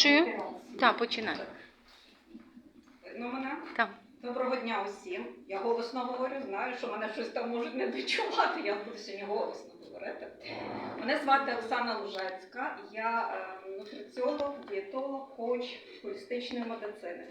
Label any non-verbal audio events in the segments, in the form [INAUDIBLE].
Чую? Так, починай. Видно мене? Так. Доброго дня усім. Я голосно говорю, знаю, що мене щось там можуть не дочувати. Я буду сьогодні голосно говорити. Мене звати Оксана Лужацька, я е, нутриціолог, дієтолог, коуч холістичної медицини.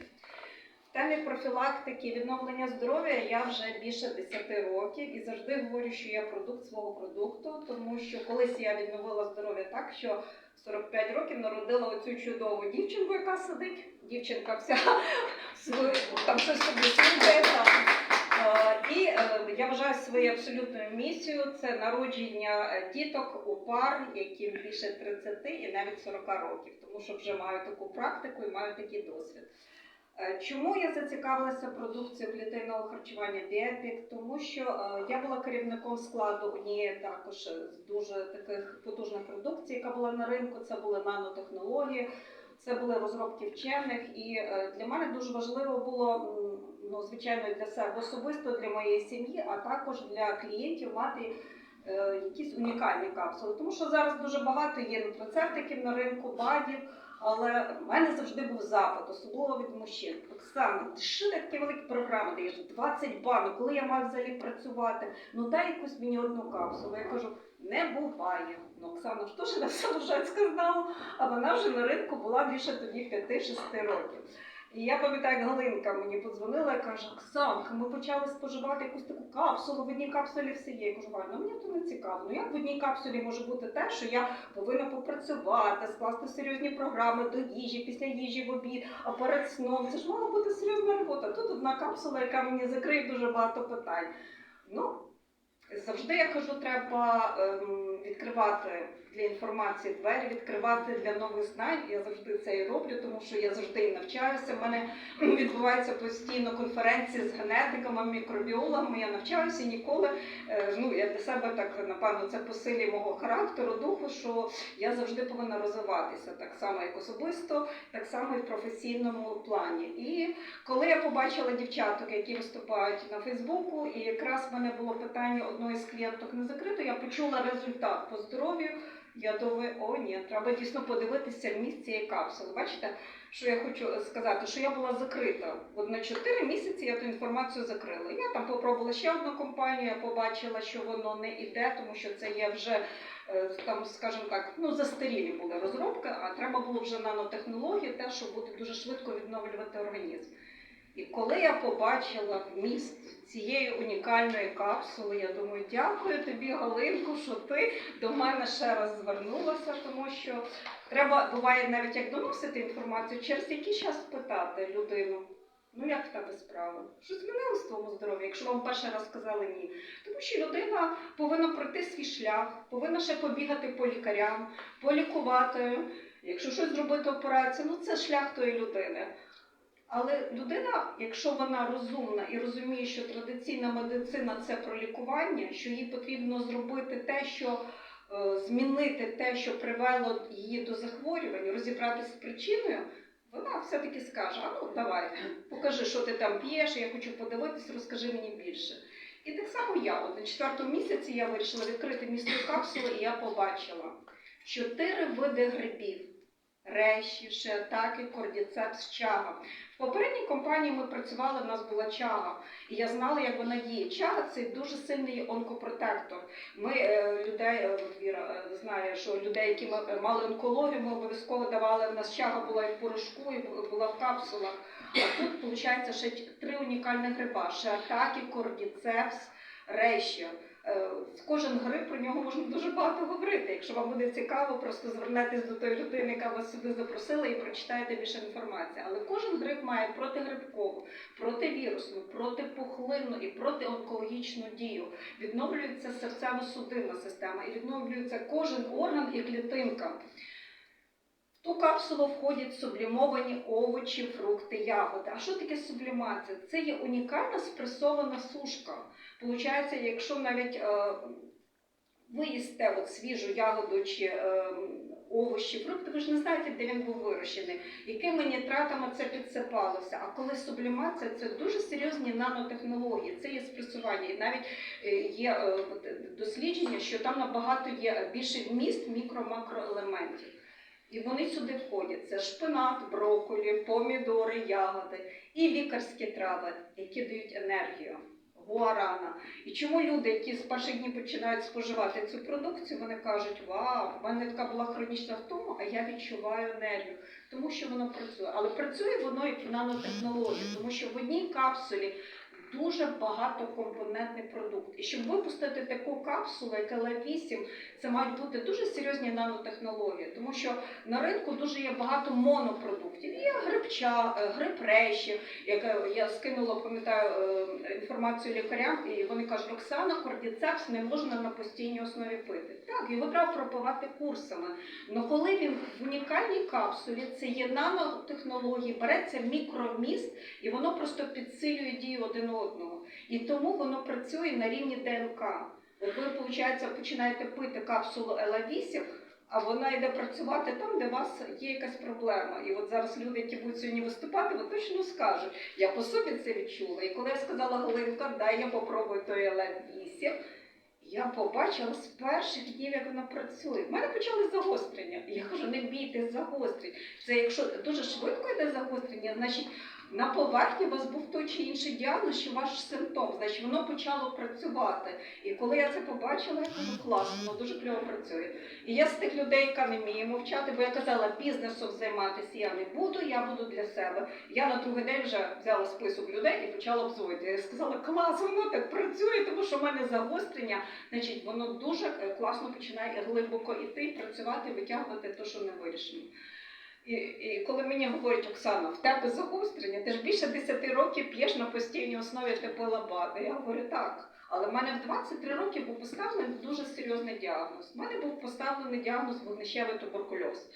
В темі профілактики і відновлення здоров'я я вже більше 10 років і завжди говорю, що я продукт свого продукту, тому що колись я відновила здоров'я так, що 45 років народила оцю чудову дівчинку, яка сидить. Дівчинка вся там щось. Е, І е, я вважаю своєю абсолютною місією це народження е, діток у пар, яким більше 30 і навіть 40 років, тому що вже маю таку практику і маю такий досвід. Е, Чому я зацікавилася продукцією клітинного харчування Біопік? Тому що е, я була керівником складу однієї також з дуже таких потужних продукцій, яка була на ринку. Це були нанотехнології, це були розробки вчених. І е, для мене дуже важливо було, ну звичайно, для себе особисто для моєї сім'ї, а також для клієнтів мати. Якісь унікальні капсули, тому що зараз дуже багато є нутрицептиків на ринку, бадів, але в мене завжди був запит, особливо від мужчин. Оксана, ти що такі великі програми даєш? 20 банок, коли я маю взагалі працювати? Ну дай якусь мені одну капсулу. Я кажу, не буває. Ну, Оксана ж теж не все вже сказала, а вона вже на ринку була більше тоді 5-6 років. І я пам'ятаю, як Галинка мені подзвонила і каже: Оксанка, ми почали споживати якусь таку капсулу, в одній капсулі все є. Я кажу, Галь, ну мені то не цікаво. Ну як в одній капсулі може бути те, що я повинна попрацювати, скласти серйозні програми до їжі, після їжі в обід, а перед сном. Це ж мала бути серйозна робота. Тут одна капсула, яка мені закриє дуже багато питань. Ну, завжди я кажу, треба ем, відкривати для інформації двері, відкривати для нових знань. Я завжди це і роблю, тому що я завжди і навчаюся. У мене відбуваються постійно конференції з генетиками, мікробіологами. Я навчаюся ніколи. е, Ну, я для себе так напевно це по силі мого характеру, духу, що я завжди повинна розвиватися так само, як особисто, так само і в професійному плані. І коли я побачила дівчаток, які виступають на Фейсбуку, і якраз в мене було питання одної з клієнток не закрито, я почула результат по здоров'ю. Я думаю, о ні, треба дійсно подивитися вміст цієї капсули. Бачите, що я хочу сказати, що я була закрита. От на 4 місяці я ту інформацію закрила. Я там попробувала ще одну компанію, я побачила, що воно не іде, тому що це є вже е, там, скажімо так, ну застарілі були розробки, а треба було вже нанотехнології, те, що буде дуже швидко відновлювати організм. І коли я побачила вміст цієї унікальної капсули, я думаю, дякую тобі, Галинку, що ти до мене ще раз звернулася, тому що треба буває навіть як доносити інформацію, через який час питати людину. Ну як в тебе справа? Що змінилось в твоєму здоров'ю, якщо вам перший раз сказали ні? Тому що людина повинна пройти свій шлях, повинна ще побігати по лікарям, полікувати. Якщо щось зробити операцію, ну це шлях тої людини. Але людина, якщо вона розумна і розуміє, що традиційна медицина це про лікування, що їй потрібно зробити те, що е, змінити те, що привело її до захворювань, розібратися з причиною, вона все-таки скаже: а ну давай, покажи, що ти там п'єш, я хочу подивитись, розкажи мені більше. І так само я, от на четвертому місяці я вирішила відкрити місто капсули, і я побачила чотири види грибів. Реші, шиатаки, кордіцепс, чага. В попередній компанії ми працювали, в нас була чага, і я знала, як вона діє. Чага це дуже сильний онкопротектор. Ми е, людей, е, Віра е, знає, що людей, які мали онкологію, ми обов'язково давали. У нас чага була і в порошку, і була в капсулах. А тут, виходить, ще три унікальних гриба: шиатаки, кордіцепс, реші. Е, Кожен гриб про нього можна дуже багато говорити. Якщо вам буде цікаво, просто звернетесь до тої людини, яка вас сюди запросила, і прочитаєте більше інформації. Але кожен гриб має протигрибкову, противірусну, протипухлинну і протионкологічну дію. Відновлюється серцево-судинна система і відновлюється кожен орган і клітинка. В ту капсулу входять сублімовані овочі, фрукти, ягоди. А що таке сублімація? Це є унікальна спресована сушка. Получається, якщо навіть е, ви їсте от свіжу ягоду чи е, овочі, фрукти, ви ж не знаєте, де він був вирощений, якими нітратами це підсипалося. А коли сублімація, це дуже серйозні нанотехнології, це є спресування. І навіть е, є е, дослідження, що там набагато є більший вміст мікро-макроелементів. І вони сюди входять. Це шпинат, брокколі, помідори, ягоди і лікарські трави, які дають енергію. Гуарана. І чому люди, які з перших днів починають споживати цю продукцію, вони кажуть, вау, в мене така була хронічна втома, а я відчуваю енергію. Тому що воно працює. Але працює воно як нанотехнологія, тому що в одній капсулі дуже багатокомпонентний продукт. І щоб випустити таку капсулу, як ЛА8, це мають бути дуже серйозні нанотехнології, тому що на ринку дуже є багато монопродуктів. Є грибча, е, гриб реші, яка я скинула, пам'ятаю, е, інформацію лікарям, і вони кажуть, Оксана, кордіцепс не можна на постійній основі пити. Так, його треба пропивати курсами. Але коли він в унікальній капсулі, це є нанотехнології, береться мікроміст, і воно просто підсилює дію один одного. І тому воно працює на рівні ДНК. От ви, виходить, починаєте пити капсулу ЛА8, а вона йде працювати там, де у вас є якась проблема. І от зараз люди, які будуть сьогодні виступати, вони точно скажуть. Я по собі це відчула. І коли я сказала Галинка, дай я попробую той ЛА8, я побачила з перших днів, як вона працює. В мене почали загострення. Я кажу, не бійтесь загострень. Це якщо дуже швидко йде загострення, значить на поверхні у вас був той чи інший діагноз, чи ваш симптом, значить воно почало працювати. І коли я це побачила, я кажу, класно, воно дуже кльово працює. І я з тих людей, яка не вміє мовчати, бо я казала, бізнесом займатися я не буду, я буду для себе. Я на другий день вже взяла список людей і почала обзвонити. Я сказала, клас, воно так працює, тому що в мене загострення, значить, воно дуже е, класно починає глибоко йти, працювати, витягувати те, що не вирішено. І, і коли мені говорять, Оксана, в тебе загострення, ти ж більше 10 років п'єш на постійній основі ти пила бади. Я говорю, так. Але в мене в 23 роки був поставлений дуже серйозний діагноз. У мене був поставлений діагноз вогнищевий туберкульоз.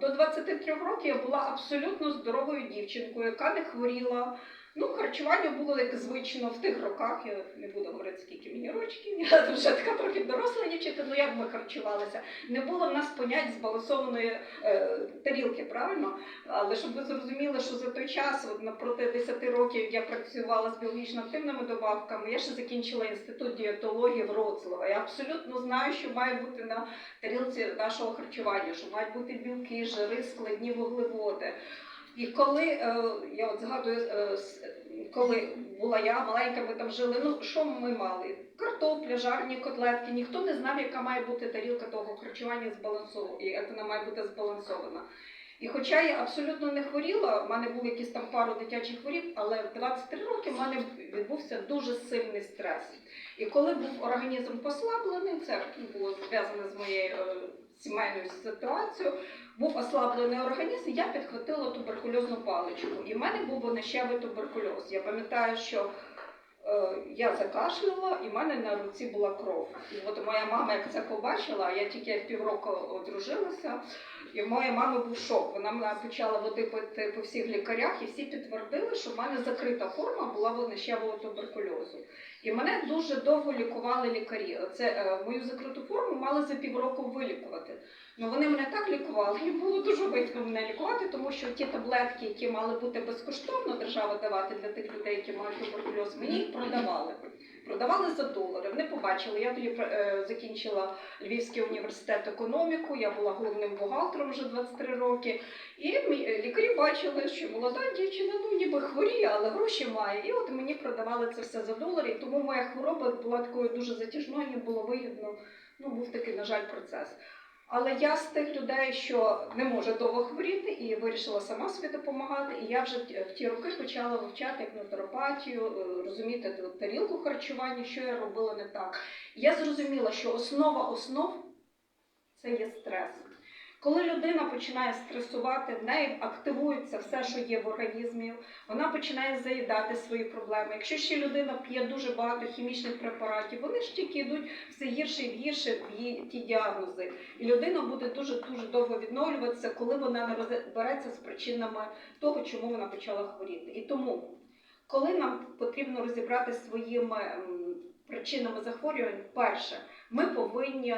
До 23 років я була абсолютно здоровою дівчинкою, яка не хворіла. Ну, харчування було як звично в тих роках. Я не буду говорити, скільки мені рочків. Я [LAUGHS] вже така трохи доросла дівчинка, ну як ми харчувалися. Не було в нас понять збалансованої е, тарілки, правильно? Але щоб ви зрозуміли, що за той час, от напроти 10 років, я працювала з біологічно активними добавками, я ще закінчила інститут дієтології Вроцлава. Я абсолютно знаю, що має бути на тарілці нашого харчування, що мають бути білки, жири, складні вуглеводи. І коли е, я от згадую, е, коли була я маленька, ми там жили. Ну що ми мали? Картопля, жарні котлетки. Ніхто не знав, яка має бути тарілка того харчування збалансована, як вона має бути збалансована. І хоча я абсолютно не хворіла, в мене був якийсь там пару дитячих хворіб, але в 23 роки в мене відбувся дуже сильний стрес. І коли був організм послаблений, це було зв'язане з моєю е, сімейною ситуацією, був ослаблений організм, я підхватила туберкульозну паличку. І в мене був винищевий туберкульоз. Я пам'ятаю, що е, я закашляла, і в мене на руці була кров. І от моя мама, як це побачила, я тільки півроку одружилася, і в моєї мами був шок. Вона мене почала водити по всіх лікарях, і всі підтвердили, що в мене закрита форма була винищевого туберкульозу. І мене дуже довго лікували лікарі. Це е, мою закриту форму мали за півроку вилікувати. Ну вони мене так лікували, їм було дуже видно мене лікувати, тому що ті таблетки, які мали бути безкоштовно держава давати для тих людей, які мають туберкульоз, мені їх продавали. Продавали за долари. Вони побачили. Я тоді е, закінчила Львівський університет економіку, я була головним бухгалтером вже 23 роки. І лікарі бачили, що молода дівчина ну ніби хворіє, але гроші має. І от мені продавали це все за долари. Тому моя хвороба була такою дуже затяжною, було вигідно. Ну, був такий, на жаль, процес. Але я з тих людей, що не може довго хворіти, і вирішила сама собі допомагати. І я вже в ті- роки почала вивчати як натуропатію, е, розуміти тарілку харчування, що я робила не так. Я зрозуміла, що основа основ це є стрес. Коли людина починає стресувати, в неї активується все, що є в організмі, вона починає заїдати свої проблеми. Якщо ще людина п'є дуже багато хімічних препаратів, вони ж тільки йдуть все гірше і гірше в її ті діагнози. І людина буде дуже дуже довго відновлюватися, коли вона не розбереться з причинами того, чому вона почала хворіти. І тому, коли нам потрібно розібрати своїми причинами захворювань, перше, ми повинні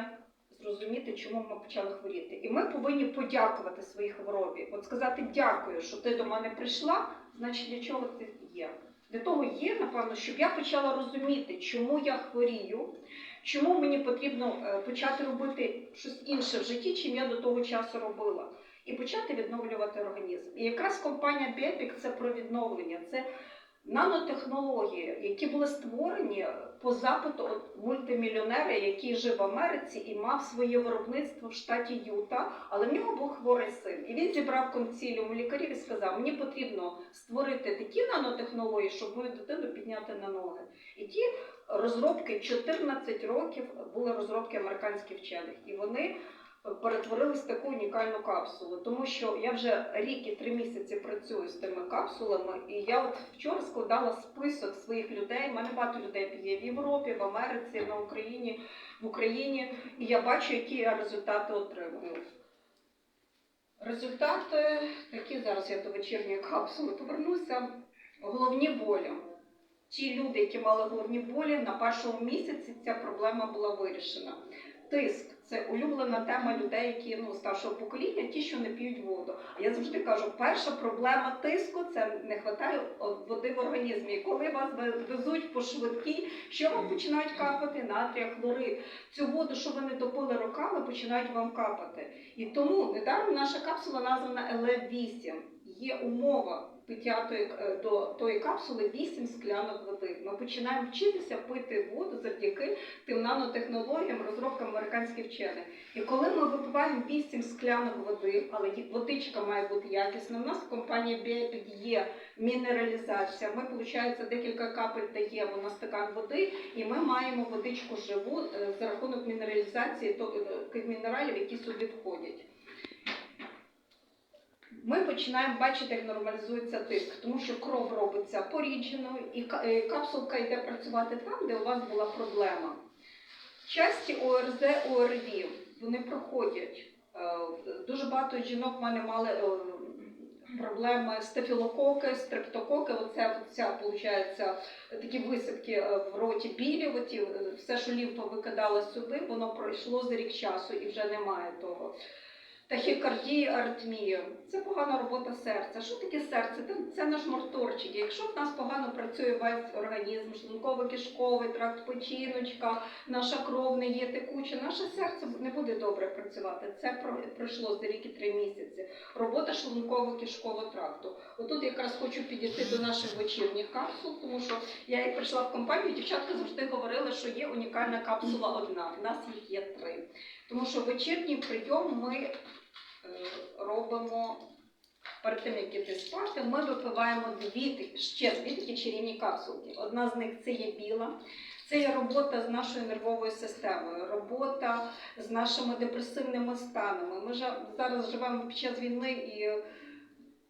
зрозуміти, чому ми почали хворіти. І ми повинні подякувати своїй хворобі. От сказати дякую, що ти до мене прийшла, значить для чого ти є. Для того є, напевно, щоб я почала розуміти, чому я хворію, Чому мені потрібно е, почати робити щось інше в житті, чим я до того часу робила? І почати відновлювати організм. І якраз компанія Біопік це про відновлення. Це нанотехнології, які були створені по запиту от мультимільйонера, який жив в Америці і мав своє виробництво в штаті Юта, але в нього був хворий син. І він зібрав консиліум лікарів і сказав: мені потрібно створити такі нанотехнології, щоб мою дитину підняти на ноги. І ті розробки 14 років були розробки американських вчених, і вони перетворились в таку унікальну капсулу. Тому що я вже рік і три місяці працюю з тими капсулами, і я от вчора складала список своїх людей. У мене багато людей є в Європі, в Америці, на Україні, в Україні, і я бачу, які я результати отримую. Результати такі зараз я до вечірньої капсули повернуся. Головні болі. Ті люди, які мали головні болі, на першому місяці ця проблема була вирішена. Тиск це улюблена тема людей, які ну старшого покоління, ті, що не п'ють воду. А я завжди кажу, перша проблема тиску це не вистачає води в організмі. І коли вас везуть по швидкій, що вам починають капати? Натрія, хлорид. Цю воду, що ви не допили руками, починають вам капати. І тому недаром наша капсула названа ЛФ8. Є умова пиття тої, е, до тої капсули 8 склянок води. Ми починаємо вчитися пити воду завдяки тим нанотехнологіям, розробкам американських вчених. І коли ми випиваємо 8 склянок води, але водичка має бути якісна. У нас в компанії Біопід є мінералізація. Ми, виходить, декілька капель даємо на стакан води, і ми маємо водичку живу е, за рахунок мінералізації то- е, мінералів, які сюди входять. Ми починаємо бачити, як нормалізується тиск, тому що кров робиться порідженою, і е, капсулка йде працювати там, де у вас була проблема. Часті ОРЗ, ОРВІ вони проходять. Е, Дуже багато жінок в мене мали е, проблеми стафілококи, стрептококи. Оце ця, виходить, такі висипки в роті білі, оті, все, що лімфа викидала сюди, воно пройшло за рік часу і вже немає того. Тахікардія, аритмія це погана робота серця. Що таке серце? Це, наш моторчик. Якщо в нас погано працює весь організм, шлунково-кишковий тракт, печіночка, наша кров не є текуча, наше серце не буде добре працювати. Це пройшло за рік і три місяці. Робота шлунково-кишкового тракту. Отут якраз хочу підійти до наших вечірніх капсул, тому що я як прийшла в компанію, дівчатка завжди говорили, що є унікальна капсула одна. В нас їх є три. Тому що вечірній прийом ми робимо перед тим, як іти спати, ми випиваємо дві ще дві такі чарівні капсулки. Одна з них це є біла. Це є робота з нашою нервовою системою, робота з нашими депресивними станами. Ми ж зараз живемо під час війни і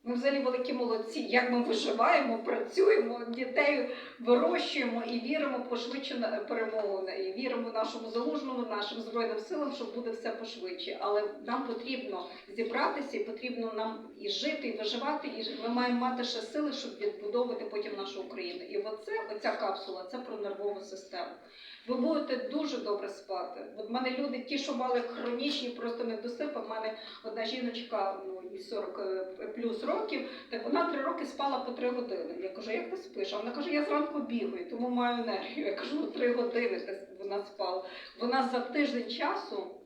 ми взагалі великі молодці. Як ми виживаємо, працюємо, дітей вирощуємо і віримо пошвидше на перемогу. І віримо нашому залужному, нашим збройним силам, що буде все пошвидше. Але нам потрібно зібратися, і потрібно нам і жити, і виживати. І ми маємо мати ще сили, щоб відбудовувати потім нашу Україну. І оце, оця капсула, це про нервову систему. Ви будете дуже добре спати. От в мене люди, ті, що мали хронічні, просто недосипи. В мене одна жіночка, їй 40 е, плюс років, так вона три роки спала по три години. Я кажу, як ти спиш? А вона каже, я зранку бігаю, тому маю енергію. Я кажу, ну три години вона спала. Вона за тиждень часу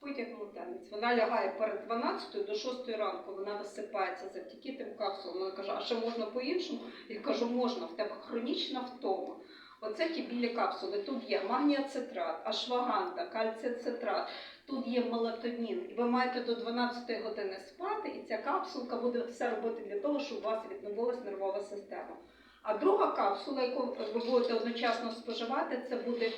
спить як младенець. Вона лягає перед 12 до 6 ранку, вона висипається завдяки тим капсулам. Вона каже, а ще можна по-іншому? Я кажу, можна, в тебе хронічна втома. Оце ті білі капсули. Тут є магніацетрат, ашваганда, кальціцетрат, тут є мелатонін. І ви маєте до 12 години спати, і ця капсулка буде все робити для того, щоб у вас відновилась нервова система. А друга капсула, яку ви будете одночасно споживати, це буде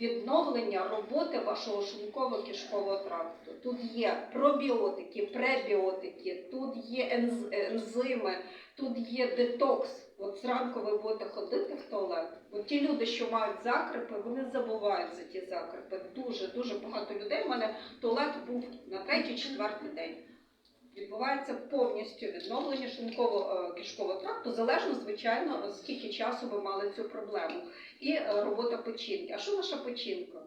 відновлення роботи вашого шлунково-кишкового тракту. Тут є пробіотики, пребіотики, тут є енз- ензими, тут є детокс. От зранку ви будете ходити в туалет. От ті люди, що мають закрипи, вони забувають за ті закрипи. Дуже дуже багато людей. У мене туалет був на третій, четвертий день. Відбувається повністю відновлення шлунково-кишкового тракту, залежно, звичайно, скільки часу ви мали цю проблему. І е, робота печінки. А що наша печінка?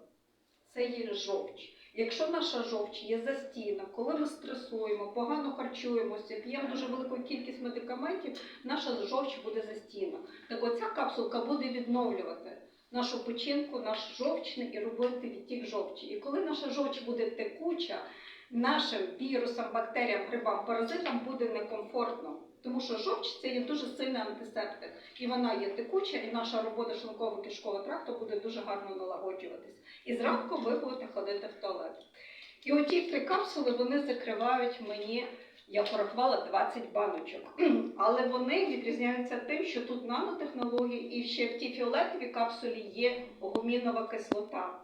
Це є жовч. Якщо наша жовч є застійна, коли ми стресуємо, погано харчуємося, п'ємо дуже велику кількість медикаментів, наша жовч буде застійна. Так оця капсулка буде відновлювати. нашу печінку, наш жовчний і робити відтік жовчі. І коли наша жовч буде текуча, нашим вірусам, бактеріям, грибам, паразитам буде некомфортно. Тому що жовч це є дуже сильний антисептик, і вона є текуча, і наша робота шлунково-кишкового тракту буде дуже гарно налагоджуватись. І зранку ви будете ходити в туалет. І оті три капсули вони закривають мені, я порахувала 20 баночок. [CLEARS THROAT] Але вони відрізняються тим, що тут нанотехнології, і ще в тій фіолетовій капсулі є гумінова кислота.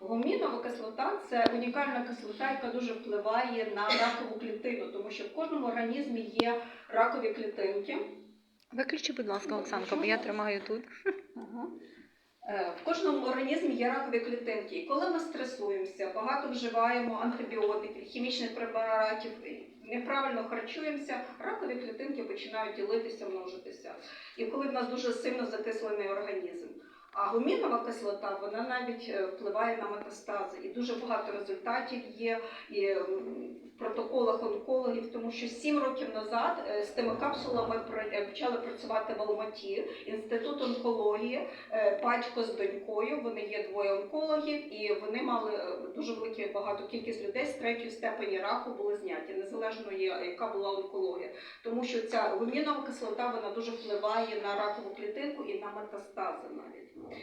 Гумінова кислота це унікальна кислота, яка дуже впливає на ракову клітину, тому що в кожному організмі є ракові клітинки. Виключи, будь ласка, Оксанка, бо я тримаю тут. Ага. Е, В кожному організмі є ракові клітинки. І коли ми стресуємося, багато вживаємо антибіотиків, хімічних препаратів, неправильно харчуємося, ракові клітинки починають ділитися, множитися. І коли в нас дуже сильно закислений організм. А гумінова кислота вона навіть е, впливає на метастази. І дуже багато результатів є і протоколах онкологів, тому що 7 років назад е, з тими капсулами е, почали працювати в Алматі, інститут онкології, е, батько з донькою. Вони є двоє онкологів, і вони мали дуже велику багато кількість людей з третьої степені раку були зняті, незалежно яка була онкологія. Тому що ця гумінова кислота вона дуже впливає на ракову клітинку і на метастази навіть.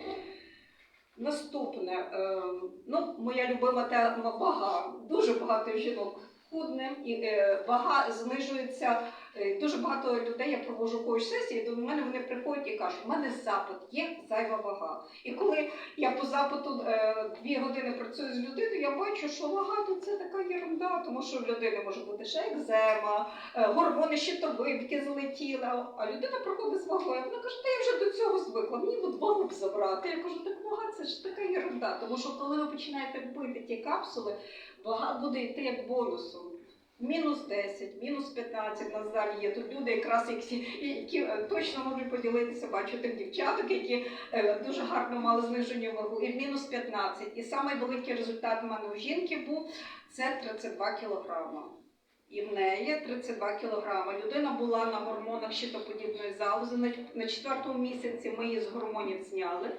Наступне, е, ну, моя любима тема вага. Дуже багато жінок худне, і е, вага знижується. Е, Дуже багато людей я провожу коуч сесії, до мене вони приходять і кажуть, у мене запит, є зайва вага. І коли я по запиту е, дві години працюю з людиною, я бачу, що вага то це така єрунда, тому що в людини може бути ще екзема, е, гормони щитовидки злетіли. А людина приходить з вагою. Вона каже, та я вже до цього звикла, мені от вагу б забрати. Я кажу, так вага це ж така єрунда. Тому що коли ви починаєте пити ті капсули, вага буде йти як бонусом. Мінус 10, мінус 15 на залі є. Тут люди якраз які, які е, точно можуть поділитися, бачу тих дівчаток, які е, дуже гарно мали зниження вагу, і мінус 15. І самий великий результат в мене у жінки був це 32 кілограма. І в неї 32 кілограми. Людина була на гормонах щитоподібної залози. На, четвертому місяці ми її з гормонів зняли.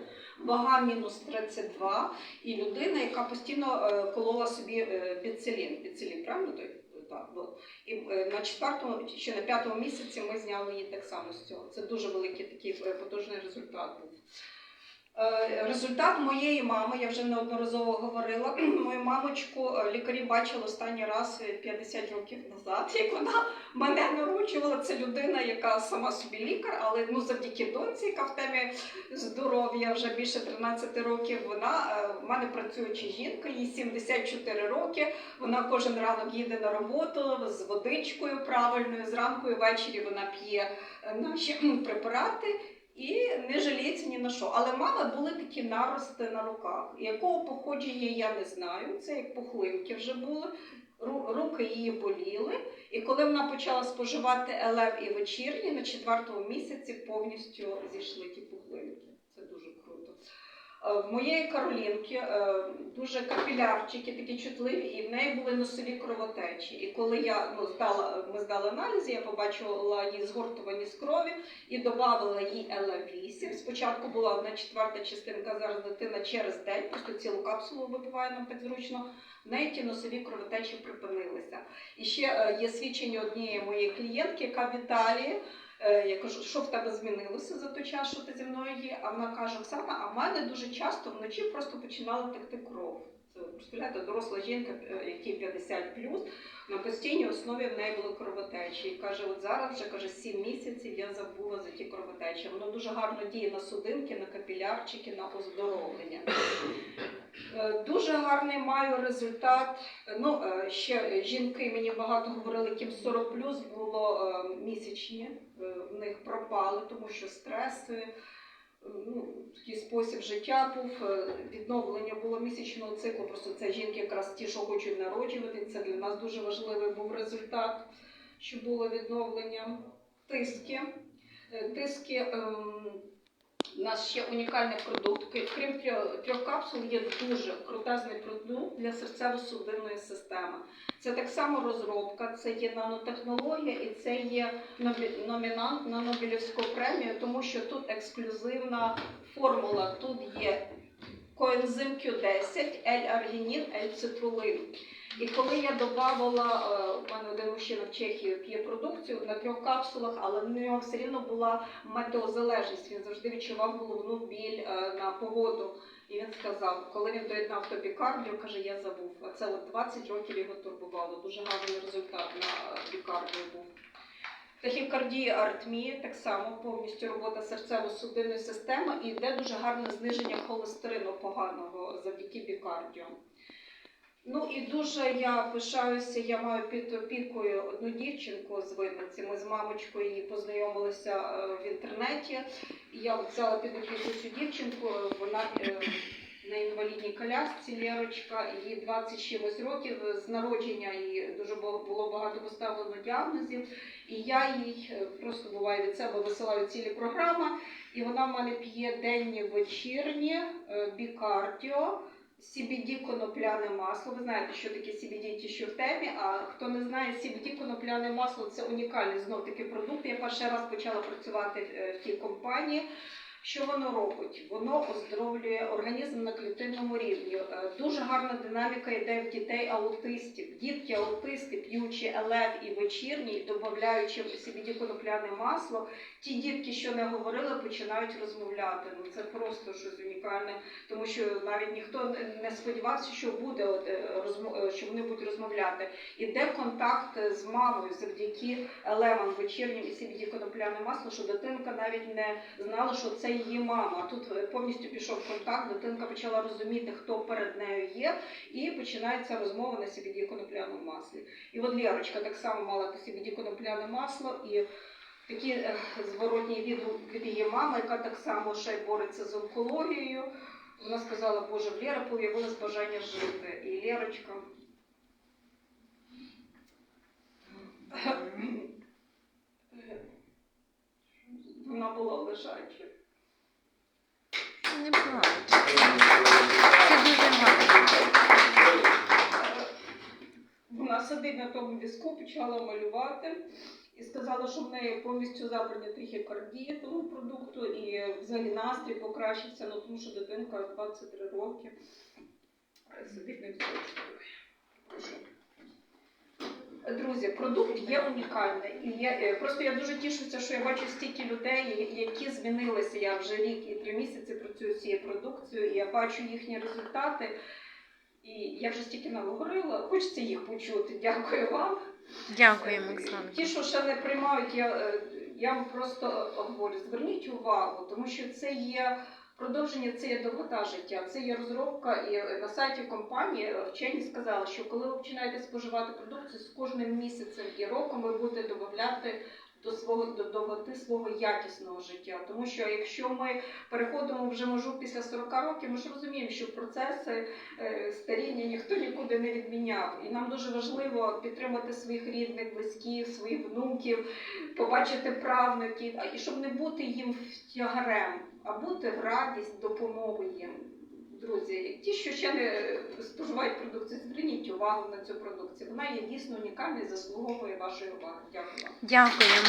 Вага мінус 32. І людина, яка постійно е, колола собі піцелін. Піцелін, правильно? Так, от. І е, на четвертому чи на п'ятому місяці ми зняли її так само з цього. Це дуже великий такий е, потужний результат був. Е, Результат моєї мами, я вже неодноразово говорила. [CLEARS THROAT] Мою мамочку е, лікарі бачили останній раз е, 50 років назад, як вона мене народжувала. Це людина, яка сама собі лікар, але ну завдяки доньці, яка в темі здоров'я вже більше 13 років. Вона е, в мене працююча жінка, їй 74 роки. Вона кожен ранок їде на роботу з водичкою правильною. Зранку і ввечері вона п'є наші [CLEARS THROAT] препарати. І не жаліється ні на що. Але мами були такі нарости на руках. Якого походження я не знаю. Це як пухлинки вже були. Руки її боліли. І коли вона почала споживати елев і вечірні, на четвертому місяці повністю зійшли ті пухлинки. Це дуже круто. Е, В моєї Каролінки е, дуже капілярчики такі чутливі, і в неї були носові кровотечі. І коли я ну, здала, ми здали аналізи, я побачила її згортуваність крові і додавала їй ЛА8. Спочатку була одна четверта частинка, зараз дитина через день, просто цілу капсулу випиває нам так зручно. В неї ті носові кровотечі припинилися. І ще е, є свідчення однієї моєї клієнтки, яка в Італії. Е, Я кажу, що в тебе змінилося за той час, що ти зі мною є? А вона каже, Оксана, а в мене дуже часто вночі просто починала текти кров. Це представляєте, доросла жінка, е, якій 50 плюс, на постійній основі в неї були кровотечі. І каже, от зараз вже каже 7 місяців я забула за ті кровотечі. Воно дуже гарно діє на судинки, на капілярчики, на оздоровлення. Е, Дуже гарний маю результат. Ну, е, ще жінки мені багато говорили, яким 40 плюс було е, місячні, в них пропали, тому що стреси, ну, такий спосіб життя був, відновлення було місячного циклу. Просто це жінки якраз ті, що хочуть народжувати. Це для нас дуже важливий був результат, що було відновлення. Тиски. Тиски ем, У нас ще унікальний продукт. Крім- трьох- капсул, є дуже крутезний продукт для серцево-судинної системи. Це так само розробка, це є нанотехнологія і це є номінант на Нобелівську премію, тому що тут ексклюзивна формула. Тут є коензим Q10, L-аргінін, L-цитрулин. І коли я додавала, е, у мене один мужчина в Чехії п'є продукцію на трьох капсулах, але в нього все рівно була метеозалежність. Він завжди відчував головну біль е, на погоду. І він сказав, коли він доєднав тобі кардіо, каже, я забув. А це от 20 років його турбувало. Дуже гарний результат на бікардіо був. Тахікардія, аритмія, так само повністю робота серцево-судинної системи і йде дуже гарне зниження холестерину поганого завдяки бікардіо. Ну і дуже я пишаюся, я маю під опікою одну дівчинку з Винниці. Ми з мамочкою її познайомилися е, в інтернеті. Я взяла під опіку цю дівчинку, вона е, на інвалідній колясці Лєрочка, їй 20 з чимось років, з народження їй дуже було багато поставлено діагнозів. І я їй е, просто буває від себе висилаю цілі програми, і вона в мене п'є денні вечірні е, бікардіо. CBD конопляне масло. Ви знаєте, що таке CBD, ті, що в темі. А хто не знає, CBD конопляне масло це унікальний знов таки продукт. Я перший раз почала працювати е, в тій компанії. Що воно робить? Воно оздоровлює організм на клітинному рівні. Е, Дуже гарна динаміка йде в дітей аутистів. Дітки аутисти, п'ючи елев і вечірній, додаючи CBD конопляне масло, ті дітки, що не говорили, починають розмовляти. Ну це просто щось унікальне тому що навіть ніхто не- сподівався, що буде е, е, що вони будуть розмовляти. Іде контакт з мамою завдяки лемам вечірнім і CBD конопляне масло, що дитинка навіть не знала, що це її мама. Тут е, повністю пішов контакт, дитинка почала розуміти, хто перед нею є, і починається розмова на CBD конопляному маслі. І от Лєрочка так само мала CBD конопляне масло і. Такий е, зворотній відгук від її мами, яка так само ще й бореться з онкологією. Вона сказала, Боже, в Лєри появилось бажання жити. І Лєрочка. [LAUGHS] Вона була лежача. Не плач. Це дуже гарно. Вона сидить на тому візку, почала малювати і сказала, що в неї повністю забрані трихікардія тому продукту, і взагалі настрій покращився, ну тому що дитинка 23 роки сидить візочку. Прошу. Друзі, продукт є унікальний. І я, е, просто я дуже тішуся, що я бачу стільки людей, які змінилися. Я вже рік і три місяці працюю з цією продукцією, і я бачу їхні результати. І я вже стільки наговорила, хочеться їх почути. Дякую вам. Дякуємо, Ті, що ще не приймають, я, е, я вам просто говорю, зверніть увагу, тому що це є продовження, це є довгота життя, це є розробка. І на сайті компанії вчені сказали, що коли ви починаєте споживати продукцію, з кожним місяцем і роком ви будете додати до свого до довготи свого якісного життя. Тому що якщо ми переходимо вже межу після 40 років, ми ж розуміємо, що процеси е, старіння ніхто нікуди не відміняв. І нам дуже важливо підтримати своїх рідних, близьких, своїх внуків, побачити правнуків, і щоб не бути їм тягарем, а бути в радість, допомогу їм. Друзі, ті, що ще не споживають продукцію, зверніть увагу на цю продукцію. Вона є дійсно унікальна і заслуговує вашої уваги. Дякую вам. Дякуємо.